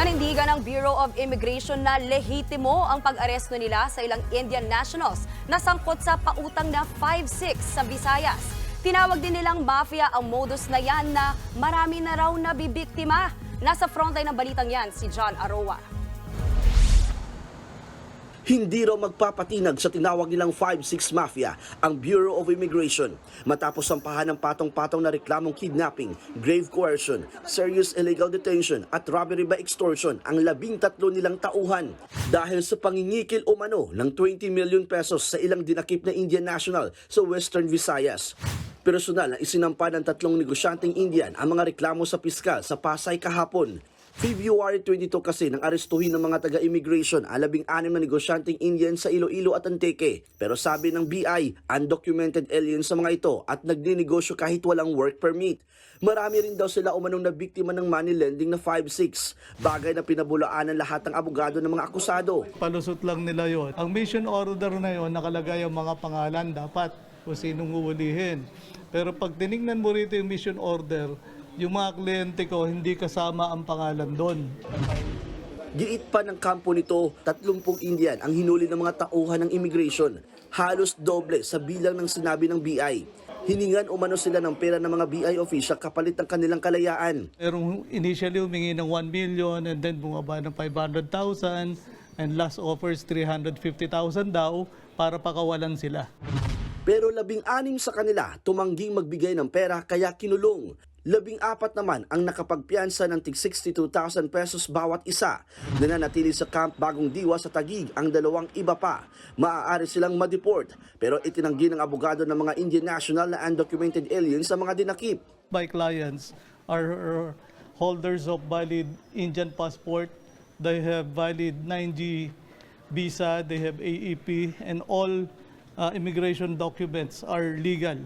Nanindigan ng Bureau of Immigration na lehitimo ang pag-aresto nila sa ilang Indian nationals na sangkot sa pautang na 5-6 sa Visayas. Tinawag din nilang mafia ang modus na yan na marami na raw nabibiktima. Nasa frontline ng balitang yan si John Aroa. Hindi raw magpapatinag sa tinawag nilang 5-6 Mafia ang Bureau of Immigration matapos sampahan ng patong-patong na reklamong kidnapping, grave coercion, serious illegal detention at robbery by extortion ang labing tatlo nilang tauhan dahil sa pangingikil umano ng 20 million pesos sa ilang dinakip na Indian national sa Western Visayas. Personal na isinampa ng tatlong negosyanteng Indian ang mga reklamo sa piskal sa Pasay kahapon. February 22 kasi nang arestuhin ng mga taga-immigration ang labing-anim na negosyanteng Indian sa Iloilo at Antique. Pero sabi ng BI, undocumented aliens sa mga ito at nagninegosyo kahit walang work permit. Marami rin daw sila umanong na biktima ng money lending na 5-6, bagay na pinabulaan ng lahat ng abogado ng mga akusado. palusot lang nila yon. Ang mission order na yon nakalagay ang mga pangalan dapat kung sinong uulihin. Pero pag tiningnan mo rito yung mission order, yung mga kliyente ko hindi kasama ang pangalan doon. Giit pa ng kampo nito, 30 Indian ang hinuli ng mga tauhan ng immigration, halos doble sa bilang ng sinabi ng BI. Hiningan umano sila ng pera ng mga BI official kapalit ng kanilang kalayaan. Merong initially humingi ng 1 million and then bumaba ng 500,000 and last offers 350,000 daw para pakawalan sila. Pero labing-anim sa kanila tumangging magbigay ng pera kaya kinulong. Labing-apat naman ang nakapagpiansa ng tig 62,000 pesos bawat isa. Nananatili sa camp Bagong Diwa sa Tagig ang dalawang iba pa. Maaari silang madeport pero itinanggi ng abogado ng mga Indian national na undocumented aliens sa mga dinakip. My clients are holders of valid Indian passport. They have valid 9G visa, they have AEP, and all uh, immigration documents are legal.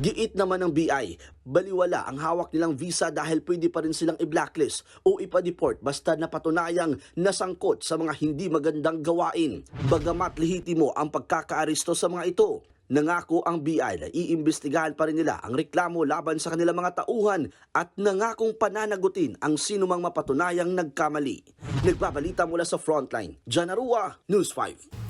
Giit naman ng BI, baliwala ang hawak nilang visa dahil pwede pa rin silang i-blacklist o ipa-deport basta napatunayang nasangkot sa mga hindi magandang gawain. Bagamat lehitimo ang pagkakaaresto sa mga ito, nangako ang BI na iimbestigahan pa rin nila ang reklamo laban sa kanilang mga tauhan at nangakong pananagutin ang sinumang mapatunayang nagkamali. Nagbabalita mula sa Frontline, Janarua, News 5.